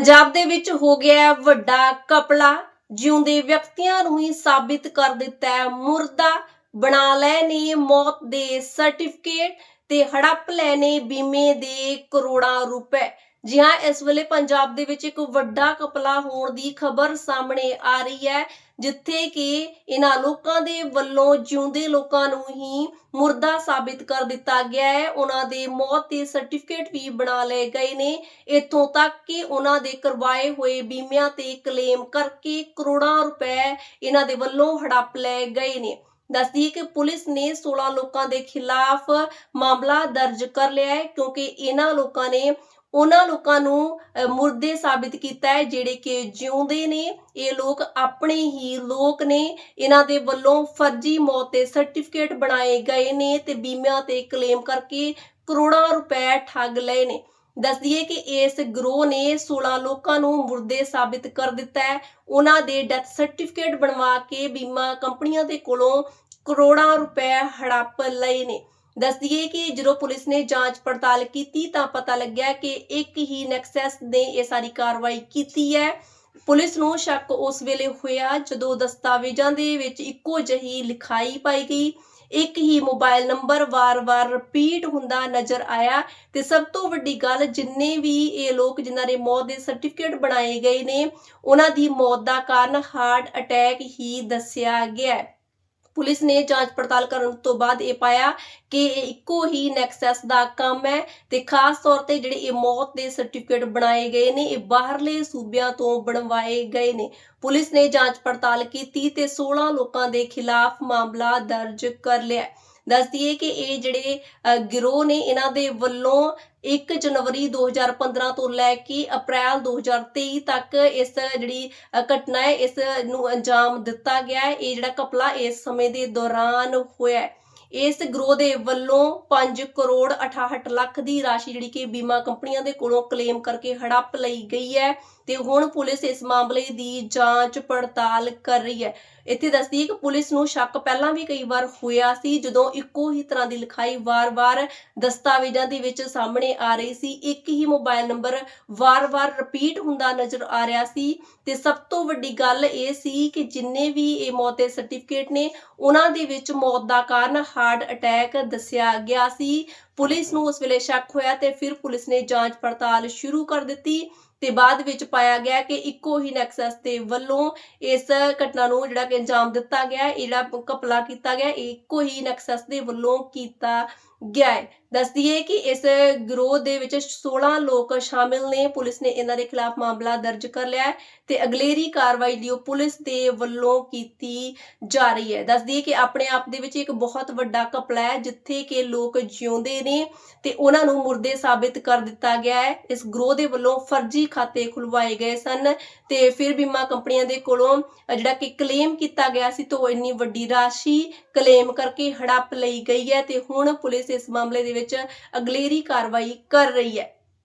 ਪੰਜਾਬ ਦੇ ਵਿੱਚ ਹੋ ਗਿਆ ਵੱਡਾ ਕਪਲਾ ਜਿਉਂਦੇ ਵਿਅਕਤੀਆਂ ਨੂੰ ਹੀ ਸਾਬਿਤ ਕਰ ਦਿੱਤਾ ਹੈ ਮੁਰਦਾ। ਬਣਾ ਲੈ ਨੇ ਮੌਤ ਦੇ ਸਰਟੀਫਿਕੇਟ ਤੇ ਹੜੱਪ ਲੈ ਨੇ ਬੀਮੇ ਦੇ ਕਰੋੜਾਂ ਰੁਪਏ। ਜੀ ਹਾਂ, ਇਸ ਵੇਲੇ ਪੰਜਾਬ ਦੇ ਵਿੱਚ ਇੱਕ ਵੱਡਾ ਕਪਲਾ ਹੋਣ ਦੀ ਖਬਰ ਸਾਹਮਣੇ ਆ ਰਹੀ ਹੈ, ਜਿੱਥੇ ਕਿ ਇਹਨਾਂ ਲੋਕਾਂ ਦੇ ਵੱਲੋਂ ਜਿਉਂਦੇ ਲੋਕਾਂ ਨੂੰ ਹੀ ਮੁਰਦਾ ਸਾਬਿਤ ਕਰ ਦਿੱਤਾ ਗਿਆ ਹੈ। ਉਹਨਾਂ ਦੇ ਮੌਤ ਦੇ ਸਰਟੀਫਿਕੇਟ ਵੀ ਬਣਾ ਲਏ ਗਏ ਨੇ। ਇੱਥੋਂ ਤੱਕ ਕਿ ਉਹਨਾਂ ਦੇ ਕਰਵਾਏ ਹੋਏ ਬੀਮਿਆਂ ਤੇ ਕਲੇਮ ਕਰਕੇ ਕਰੋੜਾਂ ਰੁਪਏ ਇਹਨਾਂ ਦੇ ਵੱਲੋਂ ਹੜੱਪ ਲਏ ਗਏ ਨੇ। ਦੱਸਦੀ ਕਿ ਪੁਲਿਸ ਨੇ 16 ਲੋਕਾਂ ਦੇ ਖਿਲਾਫ ਮਾਮਲਾ ਦਰਜ ਕਰ ਲਿਆ ਹੈ, ਕਿਉਂਕਿ ਇਹਨਾਂ ਲੋਕਾਂ ਨੇ ਉਹਨਾਂ ਲੋਕਾਂ ਨੂੰ ਮੁਰਦੇ ਸਾਬਿਤ ਕੀਤਾ ਹੈ, ਜਿਹੜੇ ਕਿ ਜਿਉਂਦੇ ਨੇ, ਇਹ ਲੋਕ ਆਪਣੇ ਹੀ ਲੋਕ ਨੇ। ਇਹਨਾਂ ਦੇ ਵੱਲੋਂ ਫਰਜ਼ੀ ਮੌਤ ਦੇ ਸਰਟੀਫਿਕੇਟ ਬਣਾਏ ਗਏ ਨੇ ਤੇ ਬੀਮਿਆਂ ਤੇ ਕਲੇਮ ਕਰਕੇ ਕਰੋੜਾਂ ਰੁਪਏ ਠੱਗ ਲਏ ਨੇ। ਦੱਸਦੀ ਹੈ ਕਿ ਇਸ ਗਰੋਹ ਨੇ 16 ਲੋਕਾਂ ਨੂੰ ਮੁਰਦੇ ਸਾਬਿਤ ਕਰ ਦਿੱਤਾ ਹੈ। ਉਹਨਾਂ ਦੇ ਡੈਥ ਸਰਟੀਫਿਕੇਟ ਬਣਵਾ ਕੇ ਬੀਮਾ ਕੰਪਨੀਆਂ ਦੇ ਕੋਲੋਂ ਕਰੋੜਾਂ ਰੁਪਏ ਹੜੱਪ ਲਏ ਨੇ। ਦੱਸਦੀ ਹੈ ਕਿ ਜਦੋਂ ਪੁਲਿਸ ਨੇ ਜਾਂਚ ਪੜਤਾਲ ਕੀਤੀ ਤਾਂ ਪਤਾ ਲੱਗਿਆ ਕਿ ਇੱਕ ਹੀ ਨੈਕਸਸ ਨੇ ਇਹ ਸਾਰੀ ਕਾਰਵਾਈ ਕੀਤੀ ਹੈ। ਪੁਲਿਸ ਨੂੰ ਸ਼ੱਕ ਉਸ ਵੇਲੇ ਹੋਇਆ ਜਦੋਂ ਦਸਤਾਵੇਜ਼ਾਂ ਦੇ ਵਿੱਚ ਇੱਕੋ ਜਿਹੀ ਲਿਖਾਈ ਪਾਈ ਗਈ। ਇੱਕ ਹੀ ਮੋਬਾਈਲ ਨੰਬਰ ਵਾਰ-ਵਾਰ ਰਿਪੀਟ ਹੁੰਦਾ ਨਜ਼ਰ ਆਇਆ ਤੇ ਸਭ ਤੋਂ ਵੱਡੀ ਗੱਲ ਜਿੰਨੇ ਵੀ ਇਹ ਲੋਕ ਜਿਨ੍ਹਾਂ ਦੇ ਮੌਤ ਦੇ ਸਰਟੀਫਿਕੇਟ ਬਣਾਏ ਗਏ ਨੇ, ਉਹਨਾਂ ਦੀ ਮੌਤ ਦਾ ਕਾਰਨ ਹਾਰਟ ਅਟੈਕ ਹੀ ਦੱਸਿਆ ਗਿਆ ਹੈ। ਪੁਲਿਸ ਨੇ ਜਾਂਚ ਪੜਤਾਲ ਕਰਨ ਤੋਂ ਬਾਅਦ ਇਹ ਪਾਇਆ ਕਿ ਇਹ ਇੱਕੋ ਹੀ ਨੈਕਸਸ ਦਾ ਕੰਮ ਹੈ ਤੇ ਖਾਸ ਤੌਰ ਤੇ ਜਿਹੜੇ ਇਹ ਮੌਤ ਦੇ ਸਰਟੀਫਿਕੇਟ ਬਣਾਏ ਗਏ ਨੇ, ਇਹ ਬਾਹਰਲੇ ਸੂਬਿਆਂ ਤੋਂ ਬਣਵਾਏ ਗਏ ਨੇ। ਪੁਲਿਸ ਨੇ ਜਾਂਚ ਪੜਤਾਲ ਕੀਤੀ ਤੇ 16 ਲੋਕਾਂ ਦੇ ਖਿਲਾਫ ਮਾਮਲਾ ਦਰਜ ਕਰ ਲਿਆ। ਹੈ। ਦੱਸਦੀ ਕਿ ਇਹ ਜਿਹੜੇ ਗਿਰੋਹ ਨੇ ਇਹਨਾਂ ਦੇ ਵੱਲੋਂ 1 ਜਨਵਰੀ 2015 ਤੋਂ ਲੈ ਕੇ ਅਪ੍ਰੈਲ 2023 ਤੱਕ ਇਸ ਜਿਹੜੀ ਘਟਨਾ ਹੈ ਇਸ ਨੂੰ ਅੰਜਾਮ ਦਿੱਤਾ ਗਿਆ ਹੈ ਇਹ ਜਿਹੜਾ ਕਪਲਾ ਇਸ ਸਮੇਂ ਦੇ ਦੌਰਾਨ ਹੋਇਆ ਹੈ ਇਸ ਗਰੋਹ ਦੇ ਵੱਲੋਂ 5 ਕਰੋੜ 68 ਲੱਖ ਦੀ ਰਾਸ਼ੀ ਜਿਹੜੀ ਕਿ ਬੀਮਾ ਕੰਪਨੀਆਂ ਦੇ ਕੋਲੋਂ ਕਲੇਮ ਕਰਕੇ ਹੜੱਪ ਲਈ ਗਈ ਹੈ ਤੇ ਹੁਣ ਪੁਲਿਸ ਇਸ ਮਾਮਲੇ ਦੀ ਜਾਂਚ ਪੜਤਾਲ ਕਰ ਰਹੀ ਹੈ। ਇੱਥੇ ਦੱਸਦੀ ਹੈ ਕਿ ਪੁਲਿਸ ਨੂੰ ਸ਼ੱਕ ਪਹਿਲਾਂ ਵੀ ਕਈ ਵਾਰ ਹੋਇਆ ਸੀ, ਜਦੋਂ ਇੱਕੋ ਹੀ ਤਰ੍ਹਾਂ ਦੀ ਲਿਖਾਈ ਵਾਰ-ਵਾਰ ਦਸਤਾਵੇਜ਼ਾਂ ਦੇ ਵਿੱਚ ਸਾਹਮਣੇ ਆ ਰਹੀ ਸੀ। ਇੱਕ ਹੀ ਮੋਬਾਈਲ ਨੰਬਰ ਵਾਰ-ਵਾਰ ਰਿਪੀਟ ਹੁੰਦਾ ਨਜ਼ਰ ਆ ਰਿਹਾ ਸੀ ਤੇ ਸਭ ਤੋਂ ਵੱਡੀ ਗੱਲ ਇਹ ਸੀ ਕਿ ਜਿੰਨੇ ਵੀ ਇਹ ਮੌਤ ਦੇ ਸਰਟੀਫਿਕੇਟ ਨੇ, ਉਹਨਾਂ ਦੇ ਵਿੱਚ ਮੌਤ ਦਾ ਕਾਰਨ ਹਾਰਟ ਅਟੈਕ ਦੱਸਿਆ ਗਿਆ ਸੀ। ਪੁਲਿਸ ਨੂੰ ਉਸ ਵੇਲੇ ਸ਼ੱਕ ਹੋਇਆ ਤੇ ਫਿਰ ਪੁਲਿਸ ਨੇ ਜਾਂਚ ਪੜਤਾਲ ਸ਼ੁਰੂ ਕਰ ਦਿੱਤੀ ਤੇ ਬਾਅਦ ਵਿੱਚ ਪਾਇਆ ਗਿਆ ਕਿ ਇੱਕੋ ਹੀ ਨੈਕਸਸ ਦੇ ਵੱਲੋਂ ਇਸ ਘਟਨਾ ਨੂੰ ਜਿਹੜਾ ਕਿ ਅੰਜਾਮ ਦਿੱਤਾ ਗਿਆ ਇਹ ਜਿਹੜਾ ਕਪਲਾ ਕੀਤਾ ਗਿਆ, ਇਹ ਇੱਕੋ ਹੀ ਨੈਕਸਸ ਦੇ ਵੱਲੋਂ ਕੀਤਾ ਗਿਆ ਹੈ। ਦੱਸਦੀ ਹੈ ਕਿ ਇਸ ਗਰੋਹ ਦੇ ਵਿੱਚ 16 ਲੋਕ ਸ਼ਾਮਿਲ ਨੇ। ਪੁਲਿਸ ਨੇ ਇਹਨਾਂ ਦੇ ਖਿਲਾਫ ਮਾਮਲਾ ਦਰਜ ਕਰ ਲਿਆ ਹੈ ਤੇ ਅਗਲੇਰੀ ਕਾਰਵਾਈ ਲਈ ਪੁਲਿਸ ਦੇ ਵੱਲੋਂ ਕੀਤੀ ਜਾ ਰਹੀ ਹੈ। ਦੱਸਦੀ ਹੈ ਕਿ ਆਪਣੇ ਆਪ ਦੇ ਵਿੱਚ ਇੱਕ ਬਹੁਤ ਵੱਡਾ ਕਪਲਾ ਹੈ, ਜਿੱਥੇ ਕਿ ਲੋਕ ਜਿਉਂਦੇ ਨੇ ਤੇ ਉਹਨਾਂ ਨੂੰ ਮੁਰਦੇ ਸਾਬਿਤ ਕਰ ਦਿੱਤਾ ਗਿਆ ਹੈ। ਇਸ ਗਰੋਹ ਦੇ ਵੱਲੋਂ ਫਰਜ਼ੀ ਖਾਤੇ ਖੁਲਵਾਏ ਗਏ ਸਨ ਤੇ ਫਿਰ ਬੀਮਾ ਕੰਪਨੀਆਂ ਦੇ ਕੋਲੋਂ ਜਿਹੜਾ ਕਿ ਕਲੇਮ ਕੀਤਾ ਗਿਆ ਸੀ ਤੋਂ ਇੰਨੀ ਵੱਡੀ ਰਾਸ਼ੀ ਕਲੇਮ ਕਰਕੇ ਹੜੱਪ ਲਈ ਗਈ ਹੈ ਤੇ ਹੁਣ ਪੁਲਿਸ ਇਸ ਮਾਮਲੇ ਦੇ ਵਿੱਚ ਅਗਲੇਰੀ ਕਾਰਵਾਈ ਕਰ ਰਹੀ ਹੈ।